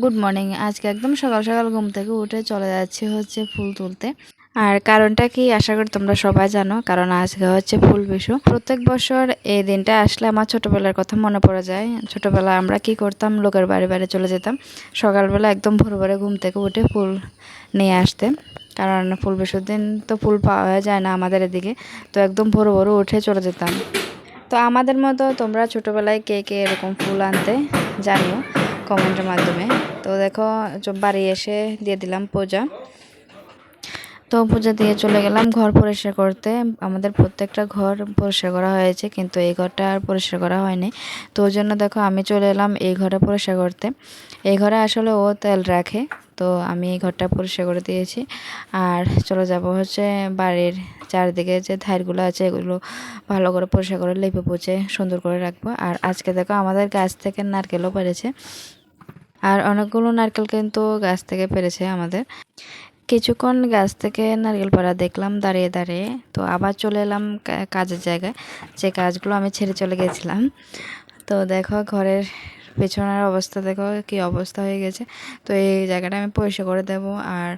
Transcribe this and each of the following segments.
Good morning আজকে একদম সকাল সকাল ঘুম থেকে উঠে চলে যাচ্ছি হচ্ছে ফুল তুলতে। আর কারণটা কি আশা করি তোমরা সবাই জানো, কারণ আজকে হচ্ছে ফুল বিশু প্রত্যেক বছর এই দিনটা আসলে আমার ছোটোবেলার কথা মনে পড়ে যায়। ছোটোবেলায় আমরা কি করতাম, লোকের বাড়ি বাড়ি চলে যেতাম। সকালবেলা একদম ভোর ভোরে ঘুম থেকে উঠে ফুল নিয়ে আসতে। কারণ ফুল বিশুর দিন তো ফুল পাওয়া যায় না আমাদের এদিকে, তো একদম ভোর ভোর উঠে চলে যেতাম। তো আমাদের মতো তোমরা ছোটোবেলায় কে কে এরকম ফুল আনতে জানিও কমেন্টের মাধ্যমে। তো দেখো বাড়ি এসে দিয়ে দিলাম পূজা। তো পূজা দিয়ে চলে গেলাম ঘর পরিষ্কার করতে। আমাদের প্রত্যেকটা ঘর পরিষ্কার করা হয়েছে, কিন্তু এই ঘরটা আর পরিষ্কার করা হয়নি। তো ওই জন্য দেখো, আমি চলে এলাম এই ঘরে পরিষ্কার করতে। এই ঘরে আসলে ও তেল রাখে। তো আমি এই ঘরটা পরিষ্কার করে দিয়েছি। আর চলে যাব হচ্ছে বাড়ির চারদিকে যে ধারগুলো আছে, এগুলো ভালো করে পরিষ্কার করে লেপে পুছে সুন্দর করে রাখব। আর আজকে দেখো আমাদের গাছ থেকে নারকেলও পেরেছে। আর অনেকগুলো নারকেল কিন্তু গাছ থেকে পেরেছে আমাদের। কিছুক্ষণ গাছ থেকে নারকেল পাড়া দেখলাম দাঁড়িয়ে দাঁড়িয়ে। তো আবার চলে এলাম কাজের জায়গায়। যে কাজগুলো আমি ছেড়ে চলে গেছিলাম। তো দেখো ঘরের পেছনের অবস্থা দেখো কি অবস্থা হয়ে গেছে। তো এই জায়গাটা আমি পরিষ্কার করে দেবো আর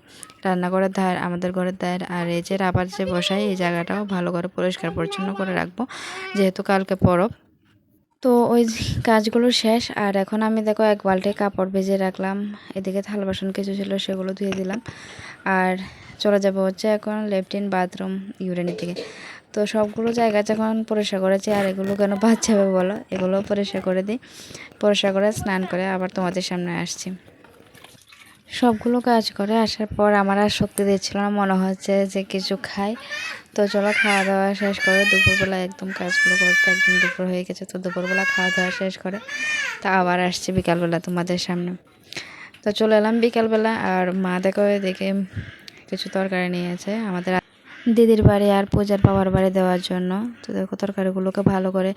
রান্নাঘরের ধার, আমাদের ঘরের ধার আর এই যে রাবার যে বসাই, এই জায়গাটাও ভালো করে পরিষ্কার পরিচ্ছন্ন করে রাখব। যেহেতু কালকে পরব তো ওই কাজগুলো শেষ, আর এখন আমি দেখো এক বালটে কাপড় ভেজে রাখলাম। এদিকে থাল বাসন কিছু ছিল সেগুলো ধুয়ে দিলাম। আর চলে যাব হচ্ছে এখন লেফটিন বাথরুম ইউরেনের দিকে। তো সবগুলো জায়গা যখন পরিষ্কার করেছি, আর এগুলো কেন বাদ যাবে বলো? এগুলো পরিষ্কার করে দিই। পরিষ্কার করে স্নান করে আবার তোমাদের সামনে আসছি। সবগুলো কাজ করে আসার পর আমার আর শক্তি দিচ্ছিল না, মনে হচ্ছে যে কিছু খাই। তো চলো খাওয়া দাওয়া শেষ করে দুপুরবেলা একদম কাজগুলো করতে একদম দুপুর হয়ে গেছে, তো দুপুরবেলা খাওয়া দাওয়া শেষ করে, তা আবার আসছে বিকালবেলা তোমাদের সামনে। তো চলে এলাম বিকালবেলা, আর মা দেখো দেখে কিছু তরকারি নিয়েছে আমাদের দিদির বাড়ি আর পূজার বাবার বাড়ি দেওয়ার জন্য। তো দেখো তরকারিগুলোকে ভালো করে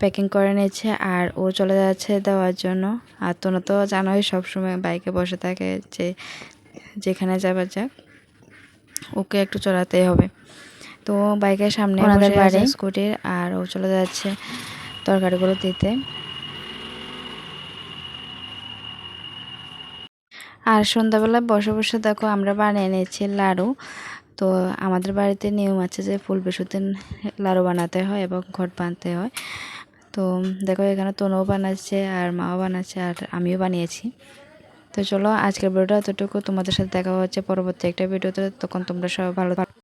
প্যাকিং করে নিচ্ছে আর ও চলে যাচ্ছে দেওয়ার জন্য। আর তোনো তো জানোই সবসময় বাইকে বসে থাকে যে যেখানে যাবার যাক ওকে একটু চড়াতেই হবে। তো বাইকের সামনে ওনাদের বাড়ি। স্কুটির আর ও চলে যাচ্ছে তরকারিগুলো দিতে। আর সন্ধ্যাবেলা বসে বসে দেখো আমরা বানিয়ে নিয়েছি লাড়ু। তো আমাদের বাড়িতে নিয়ম আছে যে ফুল বেশুতে লাড়ু বানাতে হয় এবং ঘট বানতে হয়। তো দেখো এখানে তনুও বানাচ্ছে আর মাও বানাচ্ছে আর আমিও বানিয়েছি। তো চলো আজকের ভিডিওটা এতটুকু। তোমাদের সাথে দেখা হচ্ছে পরবর্তী একটা ভিডিওতে। তখন তোমরা সবাই ভালো